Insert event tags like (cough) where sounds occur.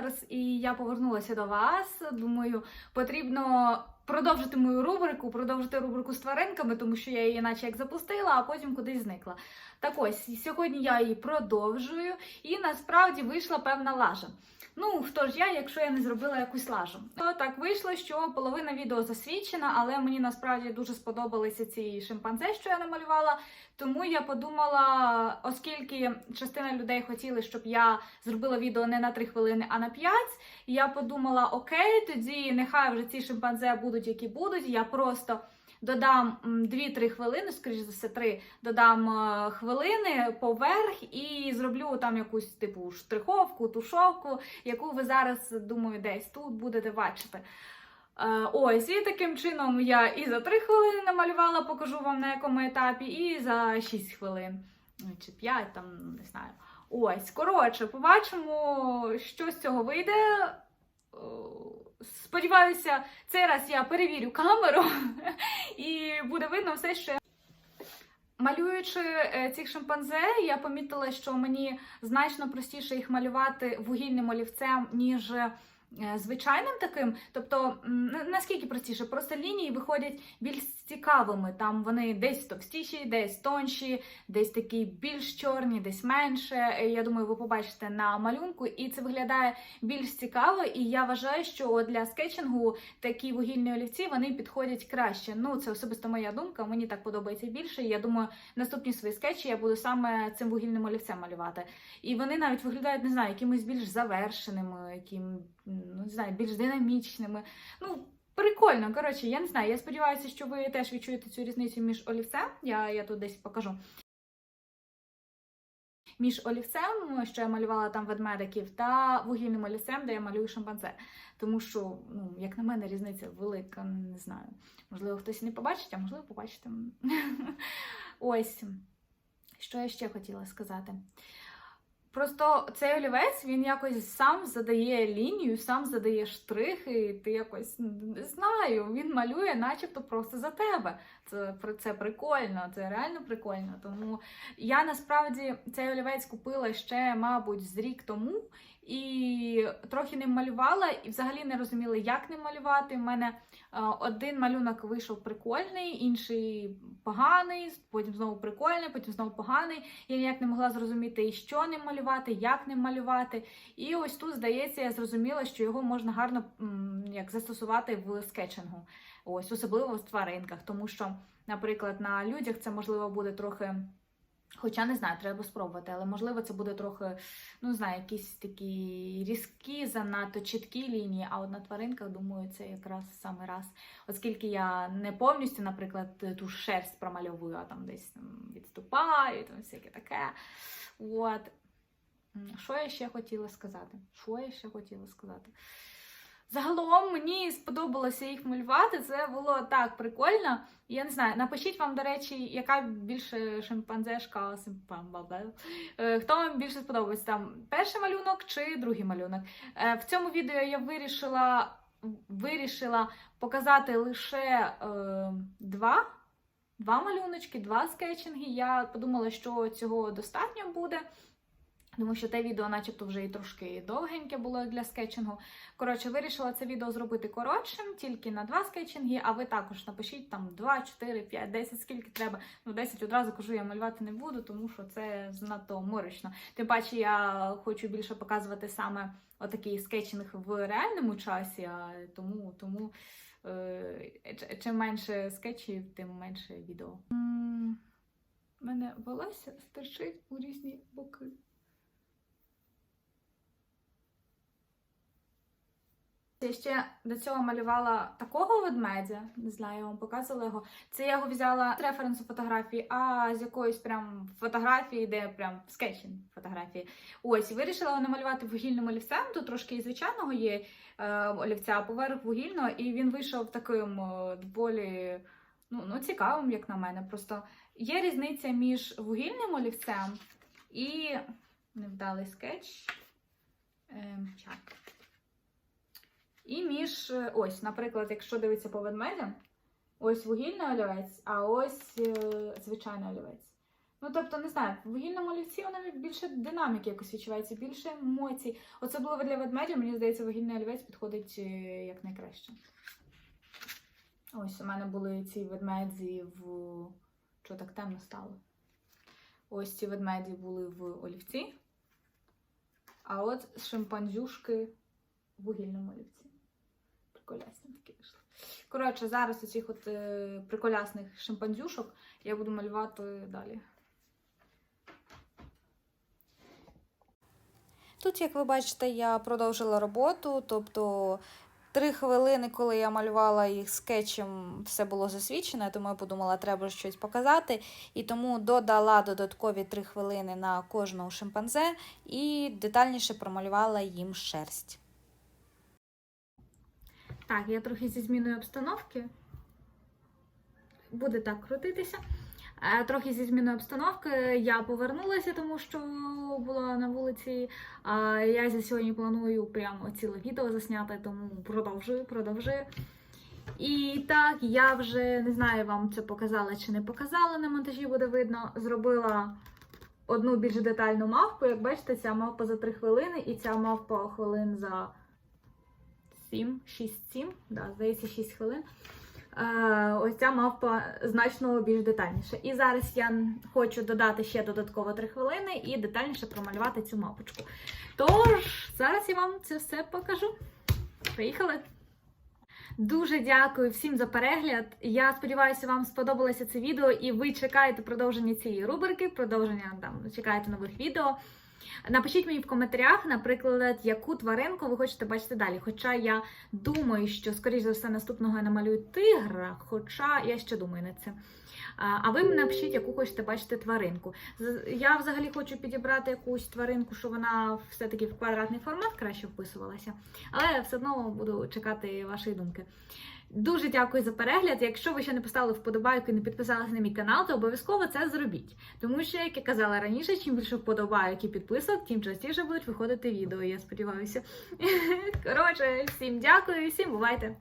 Colors, і я повернулася до вас. Думаю, потрібно продовжити мою рубрику, продовжити рубрику з тваринками, тому що я її наче як запустила, а потім кудись зникла. Так ось, сьогодні я її продовжую, і насправді вийшла певна лажа. Ну, хто ж я, якщо я не зробила якусь лажу? То так вийшло, що половина відео засвідчена, але мені насправді дуже сподобалися ці шимпанзе, що я намалювала. Тому я подумала, оскільки частина людей хотіли, щоб я зробила відео не на 3 хвилини, а на 5, я подумала: окей, тоді нехай вже ці шимпанзе будуть, які будуть. Я просто додам 2-3 хвилини, скоріш за все, 3, додам е, хвилини поверх і зроблю там якусь типу штриховку, тушовку, яку ви зараз, думаю, десь тут будете бачити. Е, Ось, і таким чином я і за 3 хвилини намалювала, покажу вам на якому етапі, і за 6 хвилин. Чи 5, там, не знаю. Ось, коротше, побачимо, що з цього вийде. Сподіваюся, цей раз я перевірю камеру (laughs) і буде видно все, я. Малюючи е, цих шимпанзе, я помітила, що мені значно простіше їх малювати вугільним олівцем, ніж звичайним таким. Тобто, наскільки простіше, просто лінії виходять більш цікавими. Там вони десь товстіші, десь тонші, десь такі більш чорні, десь менше. Е, Я думаю, ви побачите на малюнку, і це виглядає більш цікаво. І я вважаю, що для скетчингу такі вугільні олівці вони підходять краще. Ну, це особисто моя думка. Мені так подобається більше. Я думаю, наступні свої скетчі я буду саме цим вугільним олівцем малювати. І вони навіть виглядають, не знаю, якимось більш завершеними, яким, ну, не знаю, більш динамічними. Ну, прикольно. Коротше, я не знаю. Я сподіваюся, що ви теж відчуєте цю різницю між олівцем. Я, я тут десь покажу. Між олівцем, що я малювала там ведмедиків, та вугільним олівцем, де я малюю шимпанзе. Тому що, ну, як на мене, різниця велика, не знаю. Можливо, хтось не побачить, а можливо, побачите. (laughs) Ось, що я ще хотіла сказати. Просто цей олівець він якось сам задає лінію, сам задає штрихи, і ти якось не знаю, він малює, начебто просто за тебе. Це, це прикольно, це реально прикольно. Тому я насправді цей олівець купила ще, мабуть, з рік тому. І трохи ним малювала, і взагалі не розуміла, як ним малювати. У мене е, один малюнок вийшов прикольний, інший поганий, потім знову прикольний, потім знову поганий. Я ніяк не могла зрозуміти, і що ним малювати, як ним малювати. І ось тут, здається, я зрозуміла, що його можна гарно як застосувати в скетчингу. Ось, особливо в тваринках, тому що, наприклад, на людях це можливо буде трохи. Хоча не знаю, треба спробувати, але можливо це буде трохи, ну знаю, якісь такі різкі, занадто чіткі лінії. А от на тваринках, думаю, це якраз саме раз. Оскільки я не повністю, наприклад, ту шерсть промальовую, а там десь м, відступаю, там всяке таке. От. Що я ще хотіла сказати? Що я ще хотіла сказати? Загалом мені сподобалося їх малювати. Це було так прикольно. Я не знаю, напишіть вам, до речі, яка більше шимпанзешка, симпамбабе. Е, Хто вам більше сподобається? Там перший малюнок чи другий малюнок? Е, В цьому відео я вирішила, вирішила показати лише е, два. Два малюночки, два скетчинги. Я подумала, що цього достатньо буде. Тому що те відео, начебто, вже і трошки довгеньке було для скетчингу. Коротше, вирішила це відео зробити коротшим, тільки на два скетчинги, а ви також напишіть там 2, 4, 5, 10, скільки треба. Ну, 10 одразу кажу, я малювати не буду, тому що це занадто морочно. Тим паче, я хочу більше показувати саме отакий скетчинг в реальному часі, а тому, тому е, чим менше скетчів, тим менше відео. М, Мене волосся стирчить у різні боки. Я ще до цього малювала такого ведмедя, не знаю, я вам показувала його. Це я його взяла з референсу фотографії, а з якоїсь прям фотографії, де прям скетчинг фотографії. Ось, і вирішила намалювати вугільним олівцем. Тут трошки і звичайного є е, олівця, поверх вугільного, і він вийшов таким е, доволі ну, ну, цікавим, як на мене. Просто є різниця між вугільним олівцем і невдалий скетч. І між, е, ось, наприклад, якщо дивитися по ведмедям, ось вугільний олівець, а ось е, звичайний олівець. Ну, тобто, не знаю, в вугільному олівці воно більше динаміки якось відчувається, більше емоцій. Особливо для ведмедя, мені здається, вугільний олівець підходить е, як найкраще. Ось у мене були ці ведмеді в. Що так темно стало? Ось ці ведмеді були в олівці. А от шимпанзюшки в вугільному олівці. Приколясні такі вийшли. Коротше, зараз оцих от е, приколясних шимпанзюшок я буду малювати далі. Тут, як ви бачите, я продовжила роботу, тобто три хвилини, коли я малювала їх скетчем, все було засвідчено, тому я подумала, треба щось показати. І тому додала додаткові три хвилини на кожного шимпанзе і детальніше промалювала їм шерсть. Так, я трохи зі зміною обстановки. Буде так крутитися. Е, Трохи зі зміною обстановки я повернулася, тому що була на вулиці. Я зі сьогодні планую прямо ціле відео засняти, тому продовжую, продовжую. І так, я вже не знаю, вам це показала чи не показала на монтажі, буде видно. Зробила одну більш детальну мавпу. Як бачите, ця мавпа за 3 хвилини, і ця мавпа хвилин за 7, 6-7, да, здається, 6 хвилин. Е, ось ця мавпа значно більш детальніше. І зараз я хочу додати ще додатково 3 хвилини і детальніше промалювати цю мавпочку. Тож, зараз я вам це все покажу. Поїхали! Дуже дякую всім за перегляд. Я сподіваюся, вам сподобалося це відео, і ви чекаєте продовження цієї рубрики, продовження там чекаєте нових відео. Напишіть мені в коментарях, наприклад, яку тваринку ви хочете бачити далі. Хоча я думаю, що, скоріш за все, наступного я намалюю тигра, хоча я ще думаю над цим. А ви мені напишіть, яку хочете бачити тваринку. Я взагалі хочу підібрати якусь тваринку, що вона все-таки в квадратний формат краще вписувалася. Але все одно буду чекати вашої думки. Дуже дякую за перегляд. Якщо ви ще не поставили вподобайку і не підписалися на мій канал, то обов'язково це зробіть. Тому що, як я казала раніше, чим більше вподобайок і підписок, тим частіше будуть виходити відео, я сподіваюся. (laughs) Коротше, всім дякую всім бувайте!